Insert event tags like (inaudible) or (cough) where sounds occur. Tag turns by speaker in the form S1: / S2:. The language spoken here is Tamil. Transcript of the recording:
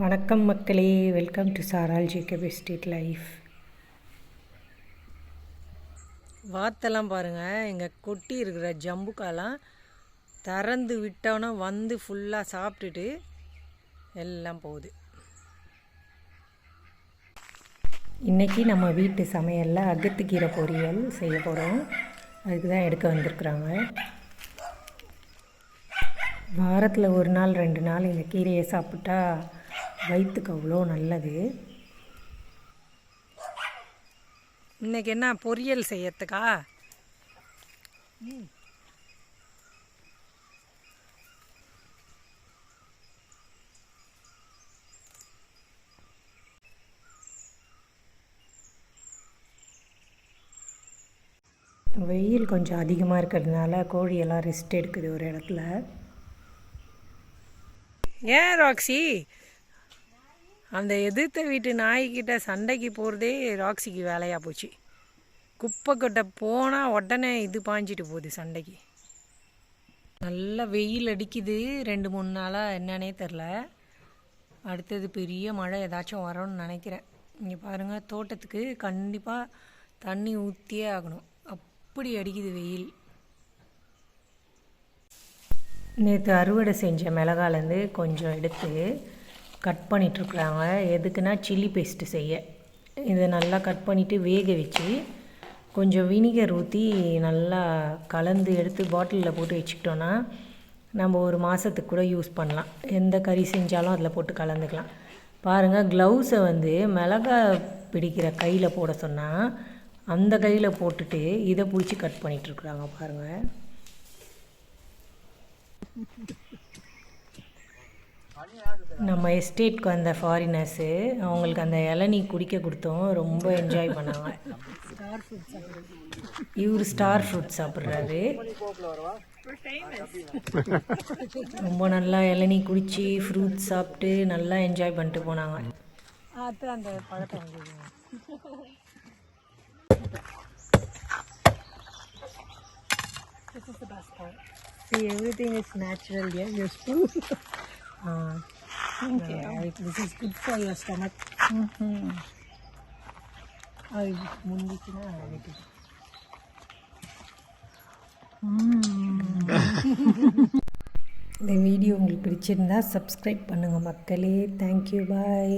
S1: வணக்கம் மக்களே. வெல்கம் டு சாரால் ஜேகே ஸ்ட்ரீட் லைஃப் வாத்தெல்லாம் பாருங்கள் இங்கே கொட்டி இருக்கிற ஜம்புக்காலாம் திறந்து விட்டோன்னா வந்து ஃபுல்லாக சாப்பிட்டுட்டு எல்லாம் போகுது. இன்றைக்கி நம்ம வீட்டு சமையலில் அகத்துக்கீரை பொரியல் செய்ய போகிறோம் அதுக்கு தான் எடுக்க வந்திருக்குறாங்க. வாரத்தில் ஒரு நாள் ரெண்டு நாள் இந்த கீரையை சாப்பிட்டா வயிற்றுக்கு அவ்வளோ நல்லது. இன்னைக்கு என்ன பொரியல் செய்யறதுக்கா? வெயில் கொஞ்சம் அதிகமாக இருக்கிறதுனால கோழியெல்லாம் ரெஸ்ட் எடுக்குது ஒரு இடத்துல. ஏன் ராக்ஸி? அந்த எதிர்த்த வீட்டு நாய்கிட்ட சண்டைக்கு போகிறதே ராக்ஸிக்கு வேலையாக போச்சு. குப்பை கொட்டை போனால் உடனே இது பாஞ்சிட்டு போகுது சண்டைக்கு. நல்லா வெயில் அடிக்குது. ரெண்டு மூணு நாளாக என்னன்னே தெரில அடுத்தது பெரிய மழை ஏதாச்சும் வரும்னு நினைக்கிறேன். இங்கே பாருங்கள் தோட்டத்துக்கு கண்டிப்பாக தண்ணி ஊற்றியே ஆகணும். அப்படி அடிக்குது வெயில். நேற்று அறுவடை செஞ்ச மிளகாலேருந்து கொஞ்சம் எடுத்து கட் பண்ணிகிட்ருக்குறாங்க எதுக்குன்னா சில்லி பேஸ்ட்டு செய்ய. இதை நல்லா கட் பண்ணிவிட்டு வேக வச்சு கொஞ்சம் வினிகர் ஊற்றி நல்லா கலந்து எடுத்து பாட்டிலில் போட்டு வச்சுக்கிட்டோன்னா நம்ம ஒரு மாதத்துக்கு கூட யூஸ் பண்ணலாம். எந்த கறி செஞ்சாலும் அதில் போட்டு கலந்துக்கலாம். பாருங்கள் க்ளவுஸை வந்து மிளகா பிடிக்கிற கையில் போட சொன்னால் அந்த கையில் போட்டுட்டு இதை பிடிச்சி கட் பண்ணிகிட்ருக்குறாங்க பாருங்கள் நம்ம எஸ்டேட்க்கு வந்த ஃபாரினர்ஸு அவங்களுக்கு அந்த இளநீ குடிக்க கொடுத்தோம் ரொம்ப என்ஜாய் பண்ணாங்க இவர் ஸ்டார் ஃப்ரூட் சாப்பிட்றாரு ரொம்ப நல்லா இளநீ குடித்து ஃப்ரூட் சாப்பிட்டு நல்லா என்ஜாய் பண்ணிட்டு போனாங்க அந்த பழத்தை This is the best part. See, everything is natural here. Your spoon. uh, Thank you. Right. This is good for your stomach. Mm-hmm. வெட்டி (laughs) இந்த வீடியோ உங்களுக்கு பிடிச்சிருந்தா சப்ஸ்கிரைப் பண்ணுங்கள் மக்களே தேங்க்யூ பாய்